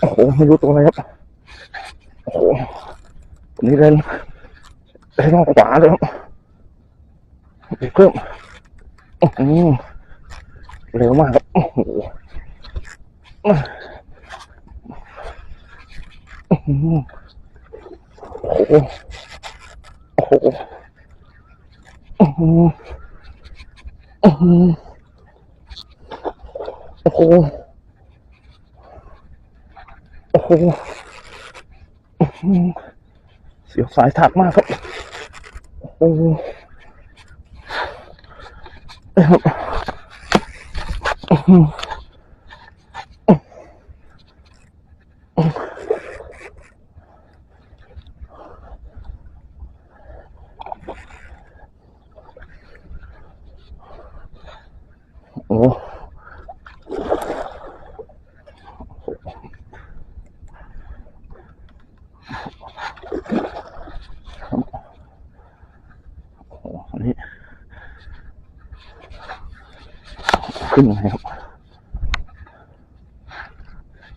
โอ้โหไม่รู้ตัวอะครับ โอ้โหวันนี้เล่นเล่นมากขวาเลยครับเพิ่มอื้อหือเร็วมากครับโอ้โหอือโอ้โหโอ้โหอื้ออือโอ้โหโอ้โห หือเสียวสายถักมากครับ โอ้โหเอ้ยครับอื้อหือโอ้โหโอ้โหอันนี้ ขึ้นยังไงครับ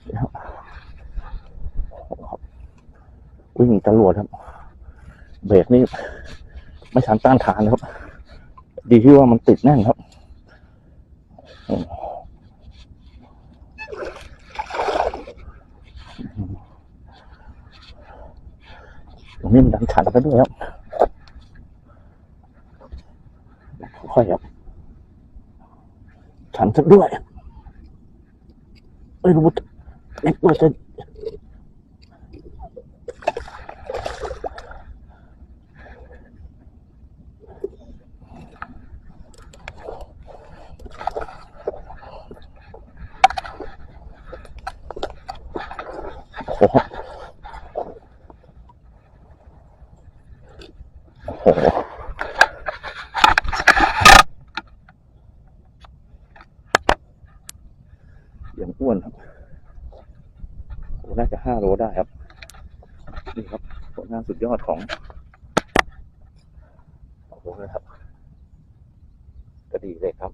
เดี๋ยวโอ้โหครับวิ่งจรวดครับ เบรกนี่ไม่ทันต้านทานครับ ดีที่ว่ามันติดแน่นครับตรงนี้มันดันชันไปด้วยครับ ค่อยครับ ฉันซะด้วย ไม่รู้ว่าเอ็กว่าจะ อย่างอ้วนครับโอ้น่าจะห้าโลได้ครับ นี่ครับผลงานสุดยอดของผมนะครับ ก็ดีเลยครับ